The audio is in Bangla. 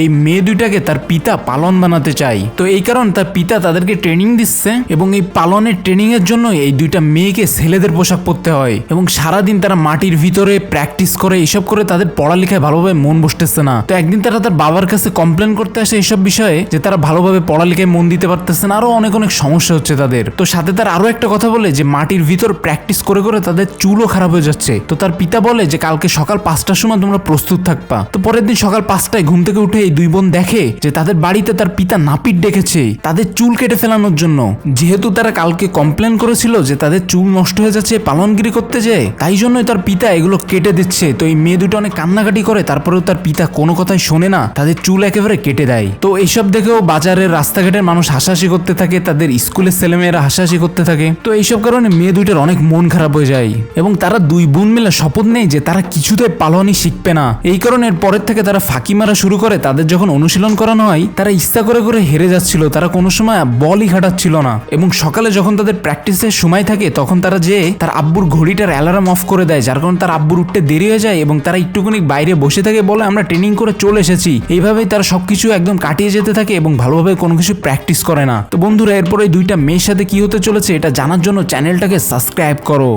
এই মেয়ে দুইটাকে তার পিতা পালন বানাতে চায়। তো এই কারণ তার পিতা তাদেরকে ট্রেনিং দিচ্ছে এবং এই পালনের ট্রেনিং এর জন্য এই দুইটা মেয়েকে ছেলেদের পোশাক পরতে হয় এবং সারাদিন তারা মাটির ভিতরে প্র্যাকটিস করে এইসব করে তাদের পড়ালেখায় ভালোভাবে মন বসতেছে না। তো একদিন তারা তার বাবার কাছে কমপ্লেন করতে আসে এসব বিষয়ে যে তারা ভালোভাবে পড়ালেখায় মন দিতে পারতেছে না, আরও অনেক অনেক সমস্যা হচ্ছে তাদের। তো সাথে তার আরও একটা কথা বলে যে মাটির ভিতর প্র্যাকটিস করে করে তাদের চুলও খারাপ হয়ে যাচ্ছে। তো তার পিতা বলে যে, কালকে সকাল পাঁচটার সময় তোমরা প্রস্তুত থাকবা। তো পরের দিন সকাল পাঁচটায় ঘুম থেকে উঠে এই দুই বোন দেখে যে তাদের বাড়িতে তার পিতা নাপিত ডেকেছে তাদের চুল কেটে ফেলানোর জন্য। যেহেতু তারা কালকে কমপ্লেন করেছিল যে তাদের চুল নষ্ট হয়ে যাচ্ছে, পালনগিরি করতে যায়, তাই জন্যই তার পিতা এগুলো কেটে দিচ্ছে। তো এই মেয়ে দুটো অনেক কান্নাকাটি করে, তারপরেও তার পিতা কোনো কথাই শোনে না, তাদের চুল একেবারে কেটে দেয়। তো এইসব দেখেও বাজারের রাস্তাঘাটের মানুষ হাসাহাসি করতে থাকে, তাদের স্কুলের ছেলেমেয়েরা হাসাহাসি করতে থাকে। তো এইসব কারণে মেয়ে দুইটার অনেক মন খারাপ হয়ে যায়। এবং তারা দুই বোন মিলে শপথ নেই যে তারা কিছুতে পালোয়ানি শিখবে না। এই কারণে এর পরের থেকে তারা ফাঁকি মারা শুরু করে তাদের যখন অনুশীলন করানো হয়, তারা ইচ্ছা করে করে হেরে যাচ্ছিল। তারা কোনো সময় বলই ঘাটাচ্ছিল না। এবং সকালে যখন তাদের প্র্যাকটিসের সময় থাকে, তখন তারা যে তার আব্বুর ঘড়িটার অ্যালার্ম অফ করে দেয়, যার কারণে তার আব্বুর উঠতে দেরি হয়ে যায় এবং তারা একটুখানি বাইরে বসে থাকে বলে আমরা ট্রেনিং করে চলে এসেছি। এইভাবেই তারা সবকিছু একদম কাটিয়ে যেতে থাকে এবং ভালোভাবে কোনো কিছু প্র্যাকটিস করে না। তো বন্ধুরা, এরপরে দুইটা মেয়ের সাথে কি হতে চলেছে, এটা জানার জন্য চ্যানেলটাকে সাবস্ক্রাইব করো।